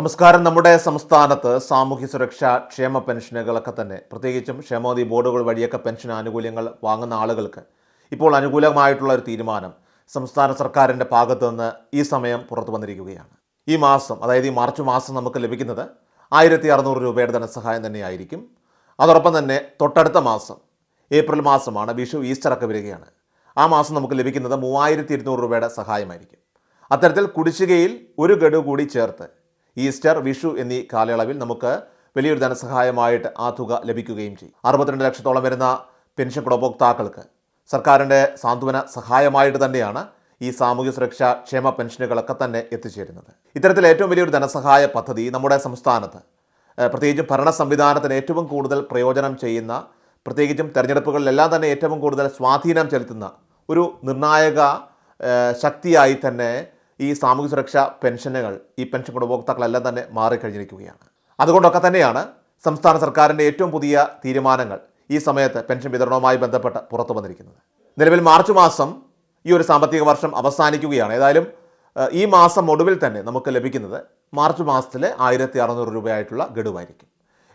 നമസ്കാരം. നമ്മുടെ സംസ്ഥാനത്ത് സാമൂഹ്യ സുരക്ഷാ ക്ഷേമ പെൻഷനുകളൊക്കെ തന്നെ. പ്രത്യേകിച്ചും ക്ഷേമോദി ബോർഡുകൾ വഴിയൊക്കെ പെൻഷൻ ആനുകൂല്യങ്ങൾ വാങ്ങുന്ന ആളുകൾക്ക് ഇപ്പോൾ അനുകൂലമായിട്ടുള്ള ഒരു തീരുമാനം സംസ്ഥാന സർക്കാരിന്റെ ഭാഗത്തു നിന്ന് ഈ സമയം പുറത്തു വന്നിരിക്കുകയാണ്. ഈ മാസം അതായത് ഈ മാർച്ച് മാസം നമുക്ക് ലഭിക്കുന്നത് ആയിരത്തി അറുന്നൂറ് രൂപയുടെ ധനസഹായം തന്നെയായിരിക്കും. അതോടൊപ്പം തന്നെ തൊട്ടടുത്ത മാസം ഏപ്രിൽ മാസമാണ് വിഷു ഈസ്റ്റർ ഒക്കെ വരികയാണ്. ആ മാസം നമുക്ക് ലഭിക്കുന്നത് മൂവായിരത്തി ഇരുന്നൂറ് രൂപയുടെ സഹായമായിരിക്കും. അത്തരത്തിൽ കുടിശ്ശികയിൽ ഒരു ഗഡു കൂടി ചേർത്ത് ഈസ്റ്റർ വിഷു എന്നീ കാലയളവിൽ നമുക്ക് വലിയൊരു ധനസഹായമായിട്ട് ആ തുക ലഭിക്കുകയും ചെയ്യും. അറുപത്തിരണ്ട് ലക്ഷത്തോളം വരുന്ന പെൻഷൻ ഗുണഭോക്താക്കൾക്ക് സർക്കാരിന്റെ സാന്ത്വന സഹായമായിട്ട് തന്നെയാണ് ഈ സാമൂഹ്യ സുരക്ഷാ ക്ഷേമ പെൻഷനുകളൊക്കെ തന്നെ എത്തിച്ചേരുന്നത്. ഇത്തരത്തിൽ ഏറ്റവും വലിയൊരു ധനസഹായ പദ്ധതി നമ്മുടെ സംസ്ഥാനത്ത് പ്രത്യേകിച്ചും ഭരണ സംവിധാനത്തിന് ഏറ്റവും കൂടുതൽ പ്രയോജനം ചെയ്യുന്ന പ്രത്യേകിച്ചും തെരഞ്ഞെടുപ്പുകളിലെല്ലാം തന്നെ ഏറ്റവും കൂടുതൽ സ്വാധീനം ചെലുത്തുന്ന ഒരു നിർണായക ശക്തിയായി തന്നെ ഈ സാമൂഹ്യ സുരക്ഷാ പെൻഷനുകൾ ഈ പെൻഷൻ ഗുണഭോക്താക്കളെല്ലാം തന്നെ മാറിക്കഴിഞ്ഞിരിക്കുകയാണ്. അതുകൊണ്ടൊക്കെ തന്നെയാണ് സംസ്ഥാന സർക്കാരിന്റെ ഏറ്റവും പുതിയ തീരുമാനങ്ങൾ ഈ സമയത്ത് പെൻഷൻ വിതരണവുമായി ബന്ധപ്പെട്ട് പുറത്തു വന്നിരിക്കുന്നത്. നിലവിൽ മാർച്ച് മാസം ഈ ഒരു സാമ്പത്തിക വർഷം അവസാനിക്കുകയാണ്. ഏതായാലും ഈ മാസം ഒടുവിൽ തന്നെ നമുക്ക് ലഭിക്കുന്നത് മാർച്ച് മാസത്തിലെ ആയിരത്തി അറുന്നൂറ് രൂപയായിട്ടുള്ള ഗഡുവായിരിക്കും.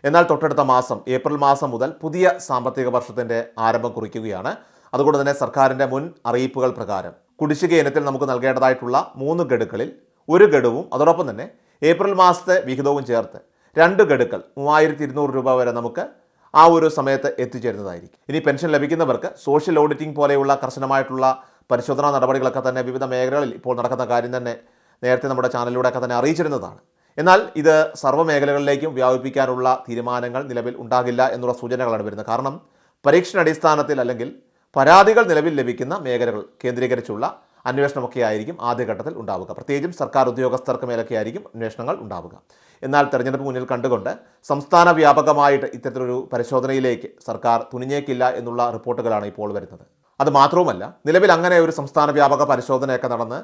എന്നാൽ തൊട്ടടുത്ത മാസം ഏപ്രിൽ മാസം മുതൽ പുതിയ സാമ്പത്തിക വർഷത്തിന്റെ ആരംഭം കുറിക്കുകയാണ്. അതുകൊണ്ട് തന്നെ സർക്കാരിന്റെ മുൻ അറിയിപ്പുകൾ പ്രകാരം കുടിശ്ശിക ഇനത്തിൽ നമുക്ക് നൽകേണ്ടതായിട്ടുള്ള മൂന്ന് ഗഡുക്കളിൽ ഒരു ഗഡുവും അതോടൊപ്പം തന്നെ ഏപ്രിൽ മാസത്തെ വിഹിതവും ചേർത്ത് രണ്ട് ഗഡുക്കൾ മൂവായിരത്തി ഇരുന്നൂറ് രൂപ വരെ നമുക്ക് ആ ഒരു സമയത്ത് എത്തിച്ചേരുന്നതായിരിക്കും. ഇനി പെൻഷൻ ലഭിക്കുന്നവർക്ക് സോഷ്യൽ ഓഡിറ്റിംഗ് പോലെയുള്ള കർശനമായിട്ടുള്ള പരിശോധനാ നടപടികളൊക്കെ തന്നെ വിവിധ മേഖലകളിൽ ഇപ്പോൾ നടക്കുന്ന കാര്യം തന്നെ നേരത്തെ നമ്മുടെ ചാനലിലൂടെ ഒക്കെ തന്നെ അറിയിച്ചിരുന്നതാണ്. എന്നാൽ ഇത് സർവ മേഖലകളിലേക്കും വ്യാപിപ്പിക്കാനുള്ള തീരുമാനങ്ങൾ നിലവിൽ ഉണ്ടാകില്ല എന്നുള്ള സൂചനകളാണ് വരുന്നത്. കാരണം പരീക്ഷണ അടിസ്ഥാനത്തിൽ അല്ലെങ്കിൽ പരാതികൾ നിലവിൽ ലഭിക്കുന്ന മേഖലകൾ കേന്ദ്രീകരിച്ചുള്ള അന്വേഷണമൊക്കെ ആയിരിക്കും ആദ്യഘട്ടത്തിൽ ഉണ്ടാവുക. പ്രത്യേകിച്ചും സർക്കാർ ഉദ്യോഗസ്ഥർക്ക് മേലൊക്കെ ആയിരിക്കും അന്വേഷണങ്ങൾ ഉണ്ടാവുക. എന്നാൽ തെരഞ്ഞെടുപ്പ് മുന്നിൽ കണ്ടുകൊണ്ട് സംസ്ഥാന വ്യാപകമായിട്ട് ഇത്തരത്തിലൊരു പരിശോധനയിലേക്ക് സർക്കാർ തുനിഞ്ഞേക്കില്ല എന്നുള്ള റിപ്പോർട്ടുകളാണ് ഇപ്പോൾ വരുന്നത്. അത് മാത്രവുമല്ല നിലവിൽ അങ്ങനെ ഒരു സംസ്ഥാന വ്യാപക പരിശോധനയൊക്കെ നടന്ന്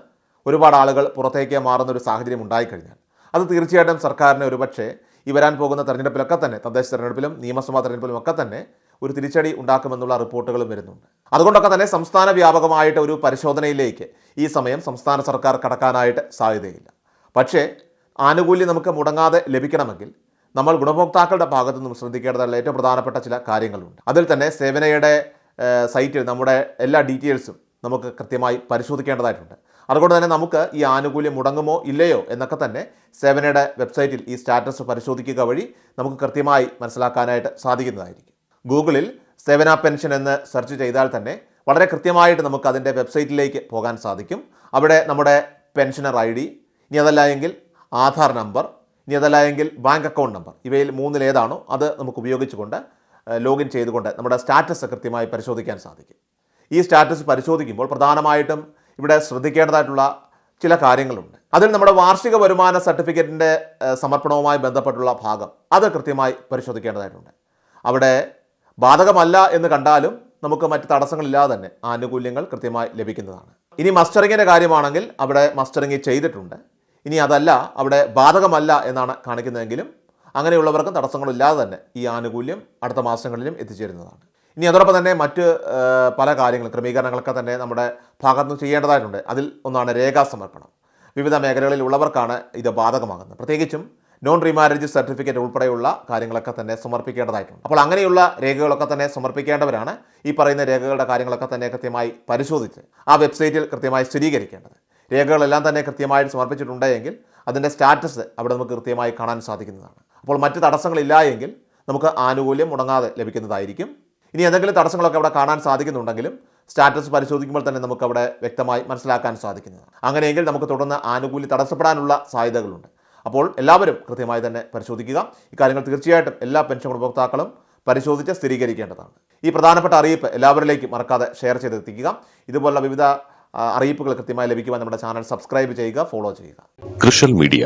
ഒരുപാട് ആളുകൾ പുറത്തേക്ക് മാറുന്ന ഒരു സാഹചര്യം ഉണ്ടായിക്കഴിഞ്ഞാൽ അത് തീർച്ചയായിട്ടും സർക്കാരിനെ ഒരുപക്ഷേ ഈ വരാൻ പോകുന്ന തെരഞ്ഞെടുപ്പിലൊക്കെ തന്നെ തദ്ദേശ തെരഞ്ഞെടുപ്പിലും നിയമസഭാ തെരഞ്ഞെടുപ്പിലും ഒക്കെ തന്നെ ഒരു തിരിച്ചടി ഉണ്ടാക്കുമെന്നുള്ള റിപ്പോർട്ടുകളും വരുന്നുണ്ട്. അതുകൊണ്ടൊക്കെ തന്നെ സംസ്ഥാന വ്യാപകമായിട്ട് ഒരു പരിശോധനയിലേക്ക് ഈ സമയം സംസ്ഥാന സർക്കാർ കടക്കാനായിട്ട് സാധ്യതയില്ല. പക്ഷേ ആനുകൂല്യം നമുക്ക് മുടങ്ങാതെ ലഭിക്കണമെങ്കിൽ നമ്മൾ ഗുണഭോക്താക്കളുടെ ഭാഗത്തു നിന്നും ശ്രദ്ധിക്കേണ്ടതുള്ള ഏറ്റവും പ്രധാനപ്പെട്ട ചില കാര്യങ്ങളുണ്ട്. അതിൽ തന്നെ സേവനയുടെ സൈറ്റിൽ നമ്മുടെ എല്ലാ ഡീറ്റെയിൽസും നമുക്ക് കൃത്യമായി പരിശോധിക്കേണ്ടതായിട്ടുണ്ട്. അതുകൊണ്ട് തന്നെ നമുക്ക് ഈ ആനുകൂല്യം മുടങ്ങുമോ ഇല്ലയോ എന്നൊക്കെ തന്നെ സേവനയുടെ വെബ്സൈറ്റിൽ ഈ സ്റ്റാറ്റസ് പരിശോധിക്കുക വഴി നമുക്ക് കൃത്യമായി മനസ്സിലാക്കാനായിട്ട് സാധിക്കുന്നതായിരിക്കും. ഗൂഗിളിൽ സേവന പെൻഷൻ എന്ന് സെർച്ച് ചെയ്താൽ തന്നെ വളരെ കൃത്യമായിട്ട് നമുക്ക് അതിന്റെ വെബ്സൈറ്റിലേക്ക് പോകാൻ സാധിക്കും. അവിടെ നമ്മുടെ പെൻഷനർ ഐ ഡി ഇനി അതല്ല എങ്കിൽ ആധാർ നമ്പർ ഇനി അതല്ല എങ്കിൽ ബാങ്ക് അക്കൗണ്ട് നമ്പർ ഇവയിൽ മൂന്നിലേതാണോ അത് നമുക്ക് ഉപയോഗിച്ചുകൊണ്ട് ലോഗിൻ ചെയ്തുകൊണ്ട് നമ്മുടെ സ്റ്റാറ്റസ് കൃത്യമായി പരിശോധിക്കാൻ സാധിക്കും. ഈ സ്റ്റാറ്റസ് പരിശോധിക്കുമ്പോൾ പ്രധാനമായിട്ടും ഇവിടെ ശ്രദ്ധിക്കേണ്ടതായിട്ടുള്ള ചില കാര്യങ്ങളുണ്ട്. അതിൽ നമ്മുടെ വാർഷിക വരുമാന സർട്ടിഫിക്കറ്റിന്റെ സമർപ്പണവുമായി ബന്ധപ്പെട്ടുള്ള ഭാഗം അത് കൃത്യമായി പരിശോധിക്കേണ്ടതായിട്ടുണ്ട്. അവിടെ ബാധകമല്ല എന്ന് കണ്ടാലും നമുക്ക് മറ്റ് തടസ്സങ്ങളില്ലാതെ തന്നെ ആനുകൂല്യങ്ങൾ കൃത്യമായി ലഭിക്കുന്നതാണ്. ഇനി മസ്റ്ററിങ്ങിന്റെ കാര്യമാണെങ്കിൽ അവിടെ മസ്റ്ററിങ് ചെയ്തിട്ടുണ്ട്. ഇനി അതല്ല അവിടെ ബാധകമല്ല എന്നാണ് കാണിക്കുന്നതെങ്കിലും അങ്ങനെയുള്ളവർക്കും തടസ്സങ്ങളില്ലാതെ തന്നെ ഈ ആനുകൂല്യം അടുത്ത മാസങ്ങളിലും എത്തിച്ചേരുന്നതാണ്. ഇനി അതോടൊപ്പം തന്നെ മറ്റ് പല കാര്യങ്ങളും ക്രമീകരണങ്ങളൊക്കെ തന്നെ നമ്മുടെ ഭാഗത്ത് ചെയ്യേണ്ടതായിട്ടുണ്ട്. അതിൽ ഒന്നാണ് രേഖാസമർപ്പണം. വിവിധ മേഖലകളിൽ ഉള്ളവർക്കാണ് ഇത് ബാധകമാകുന്നത്. പ്രത്യേകിച്ചും നോൺ റീമാരേജ് സർട്ടിഫിക്കറ്റ് ഉൾപ്പെടെയുള്ള കാര്യങ്ങളൊക്കെ തന്നെ സമർപ്പിക്കേണ്ടതായിട്ടുണ്ട്. അപ്പോൾ അങ്ങനെയുള്ള രേഖകളൊക്കെ തന്നെ സമർപ്പിക്കേണ്ടവരാണ് ഈ പറയുന്ന രേഖകളുടെ കാര്യങ്ങളൊക്കെ തന്നെ കൃത്യമായി പരിശോധിച്ച് ആ വെബ്സൈറ്റിൽ കൃത്യമായി സ്ഥിരീകരിക്കേണ്ടത്. രേഖകളെല്ലാം തന്നെ കൃത്യമായിട്ട് സമർപ്പിച്ചിട്ടുണ്ടെങ്കിൽ അതിന്റെ സ്റ്റാറ്റസ് അവിടെ നമുക്ക് കൃത്യമായി കാണാൻ സാധിക്കുന്നതാണ്. അപ്പോൾ മറ്റ് തടസ്സങ്ങളില്ല എങ്കിൽ നമുക്ക് ആനുകൂല്യം മുടങ്ങാതെ ലഭിക്കുന്നതായിരിക്കും. ഇനി എന്തെങ്കിലും തടസ്സങ്ങളൊക്കെ അവിടെ കാണാൻ സാധിക്കുന്നുണ്ടെങ്കിലും സ്റ്റാറ്റസ് പരിശോധിക്കുമ്പോൾ തന്നെ നമുക്ക് അവിടെ വ്യക്തമായി മനസ്സിലാക്കാൻ സാധിക്കുന്നതാണ്. അങ്ങനെയെങ്കിൽ നമുക്ക് തുടർന്ന് ആനുകൂല്യം തടസ്സപ്പെടാനുള്ള സാധ്യതകളുണ്ട്. അപ്പോൾ എല്ലാവരും കൃത്യമായി തന്നെ പരിശോധിക്കുക. ഇക്കാര്യങ്ങൾ തീർച്ചയായിട്ടും എല്ലാ പെൻഷൻ ഗുണഭോക്താക്കളും പരിശോധിച്ച് സ്ഥിരീകരിക്കേണ്ടതാണ്. ഈ പ്രധാനപ്പെട്ട അറിയിപ്പ് എല്ലാവരിലേക്കും മറക്കാതെ ഷെയർ ചെയ്തെത്തിക്കുക. ഇതുപോലുള്ള വിവിധ അറിയിപ്പുകൾ കൃത്യമായി ലഭിക്കുവാൻ നമ്മുടെ ചാനൽ സബ്സ്ക്രൈബ് ചെയ്യുക ഫോളോ ചെയ്യുക. കൃഷൽ മീഡിയ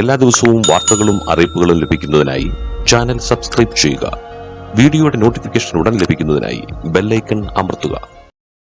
എല്ലാ ദിവസവും വാർത്തകളും അറിയിപ്പുകളും ലഭിക്കുന്നതിനായി ചാനൽ സബ്സ്ക്രൈബ് ചെയ്യുക. വീഡിയോയുടെ നോട്ടിഫിക്കേഷൻ ഉടൻ ലഭിക്കുന്നതിനായി ബെല്ലൈക്കൺ അമർത്തുക.